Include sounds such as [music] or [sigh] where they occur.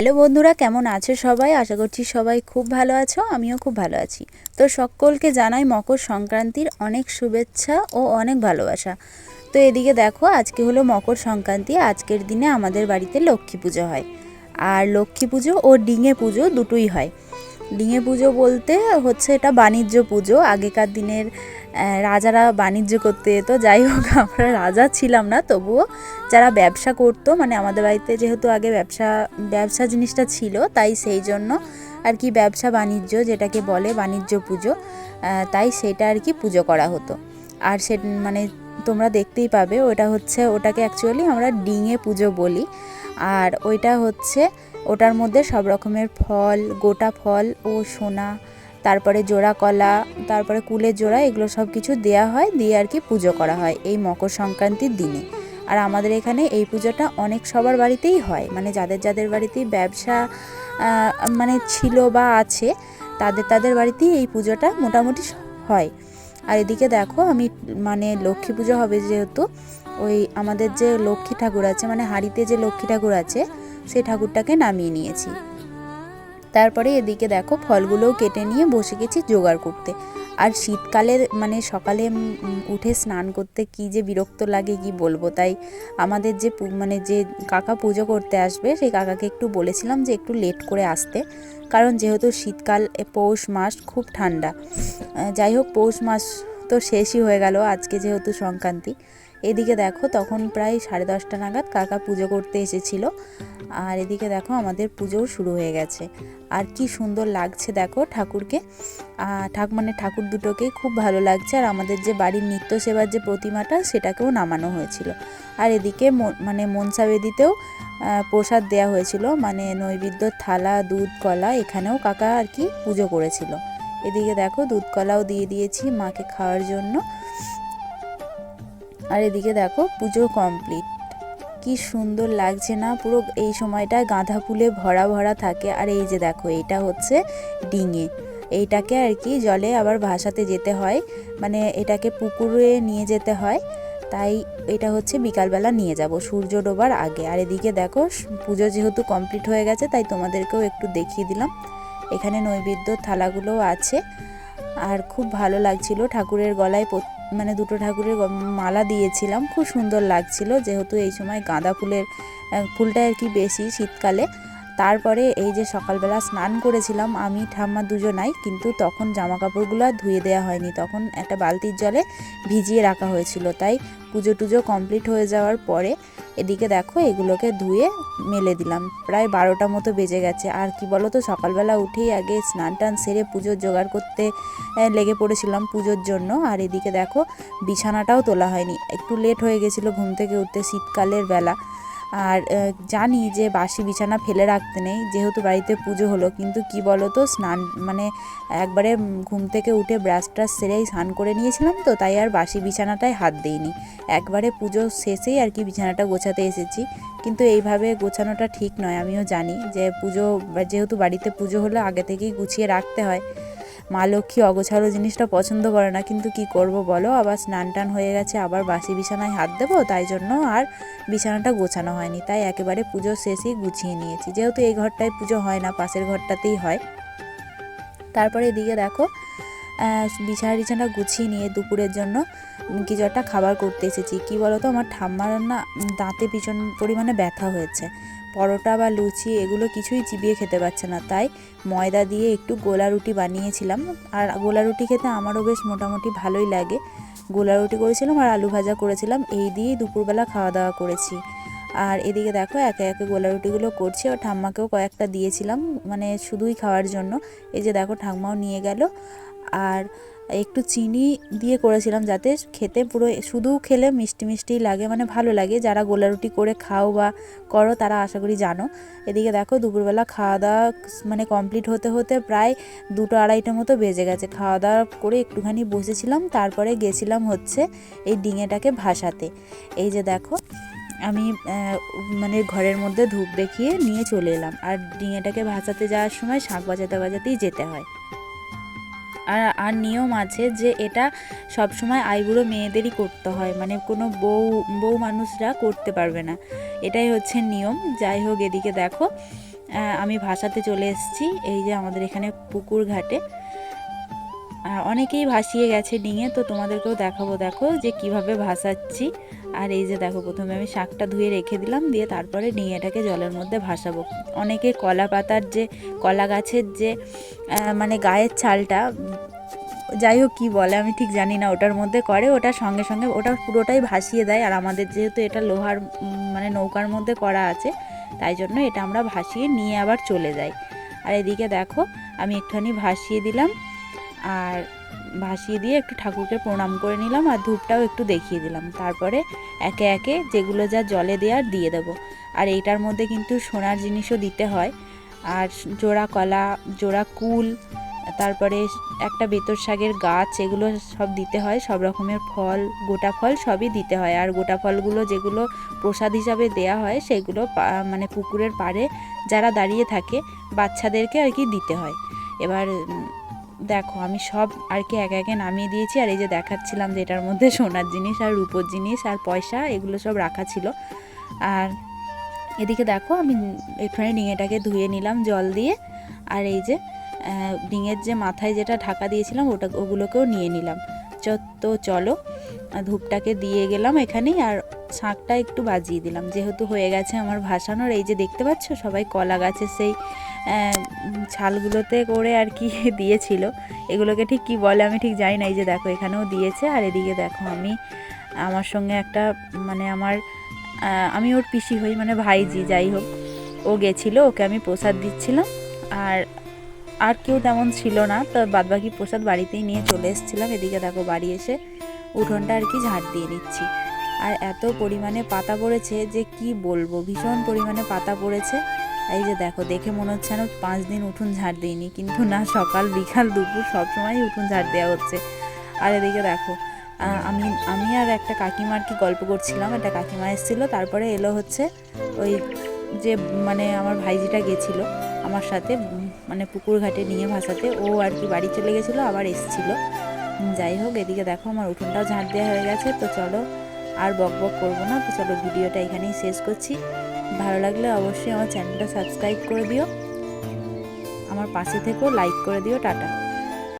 Hello বন্ধুরা, কেমন আছে সবাই? আশা করছি সবাই খুব ভালো আছো, আমিও খুব ভালো আছি। তো সকলকে জানাই মকর সংক্রান্তির অনেক শুভেচ্ছা ও অনেক ভালোবাসা। তো এদিকে দেখো, আজকে হলো মকর সংক্রান্তি, আজকের দিনে আমাদের বাড়িতে লক্ষ্মী পুজো হয়। আর লক্ষ্মী পুজো ও ডিঙে পুজো দুটোই হয়। ডিঙে পুজো বলতে হচ্ছে এটা বাণিজ্য পুজো। আগেকার দিনের রাজারা বাণিজ্য করতে যেত। যাই হোক, আমরা রাজা ছিলাম না, তবুও যারা ব্যবসা করতো মানে আমাদের বাড়িতে যেহেতু আগে ব্যবসা ব্যবসা জিনিসটা ছিল, তাই সেই জন্য আর কি ব্যবসা বাণিজ্য যেটাকে বলে বাণিজ্য পুজো তাই সেটা আর কি পুজো করা হতো। আর সে মানে তোমরা দেখতেই পাবে, ওটা হচ্ছে, ওটাকে অ্যাকচুয়ালি আমরা ডিঙে পুজো বলি। আর ওইটা হচ্ছে ওটার মধ্যে সব রকমের ফল, গোটা ফল ও সোনা, তারপরে জোড়া কলা, তারপরে কুলের জোড়া, এগুলো সব কিছু দেওয়া হয়, দিয়ে আর কি পুজো করা হয় এই মকর সংক্রান্তির দিনে। আর আমাদের এখানে এই পুজোটা অনেক সবার বাড়িতেই হয় মানে যাদের যাদের বাড়িতেই ব্যবসা মানে ছিল বা আছে, তাদের তাদের বাড়িতেই এই পুজোটা মোটামুটি হয়। আর এদিকে দেখো আমি মানে লক্ষ্মী পুজো হবে যেহেতু, ওই আমাদের যে লক্ষ্মী ঠাকুর আছে মানে হাড়িতে যে লক্ষ্মী ঠাকুর আছে সেই ঠাকুরটাকে নামিয়ে নিয়েছি। তারপরে এদিকে দেখো ফলগুলোও কেটে নিয়ে বসে গেছি জোগাড় করতে। আর শীতকালে মানে সকালে উঠে স্নান করতে কি যে বিরক্ত লাগে কি বলব? তাই আমাদের যে মানে যে কাকা পুজো করতে আসবে, সেই কাকাকে একটু বলেছিলাম যে একটু লেট করে আসতে। কারণ যেহেতু শীতকাল পৌষ মাস খুব ঠান্ডা। যাই হোক, পৌষ মাস তো শেষই হয়ে গেল, আজকে যেহেতু সংক্রান্তি। এদিকে দেখো তখন প্রায় সাড়ে দশটা নাগাদ কাকা পুজো করতে এসেছিল। আর এদিকে দেখো আমাদের পুজোও শুরু হয়ে গেছে। আর কি সুন্দর লাগছে দেখো ঠাকুরকে। ঠাক মানে ঠাকুর দুটোকে খুব ভালো লাগছে। আর আমাদের যে বাড়ির নিত্য সেবার যে প্রতিমাটা, সেটাকেও নামানো হয়েছিল। আর এদিকে মানে মনসা বেদিতেও প্রসাদ দেওয়া হয়েছিল। মানে নৈবেদ্য, থালা, দুধ, কলা, এখানেও কাকা আর কি পুজো করেছিল। এদিকে দেখো দুধ কলাও দিয়ে দিয়েছি মাকে খাওয়ার জন্য। আর এদিকে দেখো পুজো কমপ্লিট কি সুন্দর লাগছে না? পুরো এই সময়টা গাঁদা ফুলে ভরা ভরা থাকে। আর এই যে দেখো, এটা হচ্ছে ডিঙে। এইটাকে আর কি জলে আবার ভাসাতে যেতে হয়। মানে এটাকে পুকুরে নিয়ে যেতে হয়। তাই এটা হচ্ছে বিকালবেলা নিয়ে যাব, সূর্য ডোবার আগে। আর এদিকে দেখো, পুজো যেহেতু কমপ্লিট হয়ে গেছে, তাই তোমাদেরকেও একটু দেখিয়ে দিলাম। এখানে নৈবেদ্য থালাগুলোও আছে। আর খুব ভালো লাগছিল ঠাকুরের গলায় মানে দুটো ঠাকুরের মালা দিয়েছিলাম। খুব সুন্দর লাগছিল, যেহেতু এই সময় গাঁদা ফুলের ফুলটা আর কি বেশি শীতকালে। তারপরে এই যে সকালবেলা স্নান করেছিলাম, আমি, ঠাম্মা দুজনাই, কিন্তু তখন জামা কাপড়গুলো ধুয়ে দেওয়া হয়নি। তখন একটা বালতির জলে ভিজিয়ে রাখা হয়েছিল। তাই পুজো টুজো কমপ্লিট হয়ে যাওয়ার পরে এদিকে দেখো এগুলোকে ধুয়ে মেলে দিলাম। প্রায় বারোটা মতো বেজে গেছে। আর কি বলো তো সকালবেলা উঠেই আগে স্নান টান সেরে পুজোর জোগাড় করতে লেগে পড়েছিলাম পুজোর জন্য। আর এদিকে দেখো বিছানাটাও তোলা হয়নি। একটু লেট হয়ে গেছিল ঘুম থেকে উঠতে শীতকালের বেলা। আর জানি যে বাসি বিছানা ফেলে রাখতে নেই, যেহেতু বাড়িতে পুজো হলো, কিন্তু কি বলো তো স্নান মানে একবারে ঘুম থেকে উঠে ব্রাশ ট্রাশ সেরেই স্নান করে নিয়েছিলাম তো, তাই আর বাসি বিছানাটায় হাত দিইনি। একবারে পুজো শেষেই আর কি বিছানাটা গোছাতে এসেছি, কিন্তু এইভাবে গোছানোটা ঠিক নয়, আমিও জানি যে পুজো যেহেতু বাড়িতে পুজো হলে, আগে থেকেই গুছিয়ে রাখতে হয়। মা লক্ষ্মী অগোছালো জিনিসটা পছন্দ করে না, কিন্তু কি করব বলো? আবার স্নান টান হয়ে গেছে, আবার বাসি বিছানায় হাত দেবো, তাই জন্য আর বিছানাটা গোছানো হয়নি। তাই একেবারে পুজো শেষেই গুছিয়ে নিয়েছি। যেহেতু এই ঘরটায় পুজো হয় না, পাশের ঘরটাতেই হয়। তারপরে এদিকে দেখো বিছানা টিছানা গুছিয়ে নিয়ে দুপুরের জন্য কিছু একটা খাবার করতে এসেছি। কী বলো তো আমার ঠাম্মার না দাঁতে ভীষণ পরিমাণে ব্যথা হয়েছে। পরোটা বা লুচি এগুলো কিছুই চিবিয়ে খেতে পারছে না। তাই ময়দা দিয়ে একটু গোলা রুটি বানিয়েছিলাম। আর গোলা রুটি খেতে আমারও বেশ মোটামুটি ভালোই লাগে। গোলা রুটি করেছিলাম আর আলু ভাজা করেছিলাম। এই দিয়েই দুপুরবেলা খাওয়া দাওয়া করেছি। আর এদিকে দেখো একে একে গোলা রুটিগুলো করছি আর ঠাম্মাকেও কয়েকটা দিয়েছিলাম। মানে শুধুই খাওয়ার জন্য। এই যে দেখো ঠাম্মাও নিয়ে গেল। আর একটু চিনি দিয়ে করেছিলাম যাতে খেতে পুরো, শুধু খেলে মিষ্টি মিষ্টি লাগে মানে ভালো লাগে। যারা গোলা রুটি করে খাও বা করো, তারা আশা করি জানো। এদিকে দেখো, দুপুরবেলা খাওয়া দাওয়া মানে কমপ্লিট হতে হতে প্রায় দুটো আড়াইটা মতো বেজে গেছে। খাওয়া দাওয়া করে একটুখানি বসেছিলাম, তারপরে গেছিলাম হচ্ছে এই ডিঙেটাকে ভাসাতে। এই যে দেখো, আমি মানে ঘরের মধ্যে ধূপ দেখিয়ে নিয়ে চলে এলাম। আর ডিঙেটাকে ভাসাতে যাওয়ার সময় শাঁখ বাজাতে বাজাতেই যেতে হয়। আর নিয়ম আছে যে এটা সবসময় আইবুড়ো মেয়েদেরই করতে হয়। মানে কোনো বউ বউ মানুষরা করতে পারবে না। এটাই হচ্ছে নিয়ম। যাই হোক, এদিকে দেখো আমি ভাষাতে চলে এসেছি। এই যে আমাদের এখানে পুকুর ঘাটে। অনেকেই ভাসিয়ে গেছে ডিঙে, তো তোমাদেরকেও দেখাবো, দেখো যে কীভাবে ভাসাচ্ছি। আর এই যে দেখো, প্রথমে আমি শাকটা ধুয়ে রেখে দিলাম, দিয়ে তারপরে ডিঙেটাকে জলের মধ্যে ভাসাবো। অনেকে কলা পাতার যে, কলা গাছের যে মানে গায়ের ছালটা, যাই হোক কী বলে, আমি ঠিক জানি না, ওটার মধ্যে করে, ওটা সঙ্গে সঙ্গে ওটা পুরোটাই ভাসিয়ে দেয়। আর আমাদের যেহেতু এটা লোহার মানে নৌকার মধ্যে করা আছে, তাই জন্য এটা আমরা ভাসিয়ে নিয়ে আবার চলে যাই। আর এদিকে দেখো, আমি একটুখানি ভাসিয়ে দিলাম। আর ভাসিয়ে দিয়ে একটু ঠাকুরকে প্রণাম করে নিলাম আর ধূপটাও একটু দেখিয়ে দিলাম। তারপরে একে একে যেগুলো যা জলে দেওয়ার দিয়ে দেবো। আর এইটার মধ্যে কিন্তু সোনার জিনিসও দিতে হয়। আর জোড়া কলা, জোড়া কুল, তারপরে একটা বেতর শাকের গাছ, এগুলো সব দিতে হয়। সব রকমের ফল, গোটা ফল সবই দিতে হয়। আর গোটা ফলগুলো যেগুলো প্রসাদ হিসাবে দেয়া হয়, সেগুলো মানে পুকুরের পাড়ে যারা দাঁড়িয়ে থাকে, বাচ্চাদেরকে আর কি দিতে হয়। এবার দেখো, আমি সব আর কি একে একে নামিয়ে দিয়েছি। আর এই যে দেখাচ্ছিলাম যে এটার মধ্যে সোনার জিনিস আর রূপোর জিনিস আর পয়সা, এগুলো সব রাখা ছিল। আর এদিকে দেখো, আমি এখানে ডিঙেটাকে ধুয়ে নিলাম জল দিয়ে। আর এই যে ডিঙের যে মাথায় যেটা ঢাকা দিয়েছিলাম, ওটা, ওগুলোকেও নিয়ে নিলাম। তো চলো ধূপটাকে দিয়ে গেলাম এখানেই। আর শাঁখটা একটু বাজিয়ে দিলাম। যেহেতু হয়ে গেছে আমার ভাসানোর, এই যে দেখতে পাচ্ছ, সবাই কলা গাছের সেই ছালগুলোতে করে আর কি [laughs] দিয়েছিল। এগুলোকে ঠিক কি বলে আমি ঠিক জানি না। এই যে দেখো, এখানেও দিয়েছে। আর এদিকে দেখো, আমি আমার সঙ্গে একটা মানে আমার আমি ওর পিসি হই মানে ভাইজি, যাই হোক। ও গেছিল, ওকে আমি প্রসাদ দিচ্ছিলাম। আর আর কেউ তেমন ছিল না। তো বাদবাকি প্রসাদ বাড়িতেই নিয়ে চলে এসেছিলাম। এদিকে দেখো, বাড়ি এসে উঠোনটা আর কি ঝাড় দিয়ে নিচ্ছি আর এত পরিমাণে পাতা পড়েছে যে কি বলব? ভীষণ পরিমাণে পাতা পড়েছে। এই যে দেখো, দেখে মনে হচ্ছে যেন পাঁচ দিন উঠোন ঝাড় দিইনি, কিন্তু না, সকাল, বিকাল, দুপুর সবসময় উঠুন ঝাড় দেওয়া হচ্ছে। আর এদিকে দেখো আমি আমি আর একটা কাকিমার কি গল্প করছিলাম, একটা কাকিমা এসেছিল, তারপরে এলো হচ্ছে ওই যে মানে আমার ভাইজিটা গেছিল আমার সাথে মানে পুকুর ঘাটে নিয়ে ভাসাতে, ও আর কি বাড়ি চলে গেছিল, আবার এসেছিল। যাই হোক, এদিকে দেখো, আমার উঠোনটাও ঝাঁট দেওয়া হয়ে গেছে, তো চলো আর বক বক করব না, তো চলো ভিডিওটা এখানেই শেষ করছি। ভালো লাগলে অবশ্যই আমার চ্যানেলটা সাবস্ক্রাইব করে দিও। আমার পাশে থেকেও লাইক করে দিও, টাটা।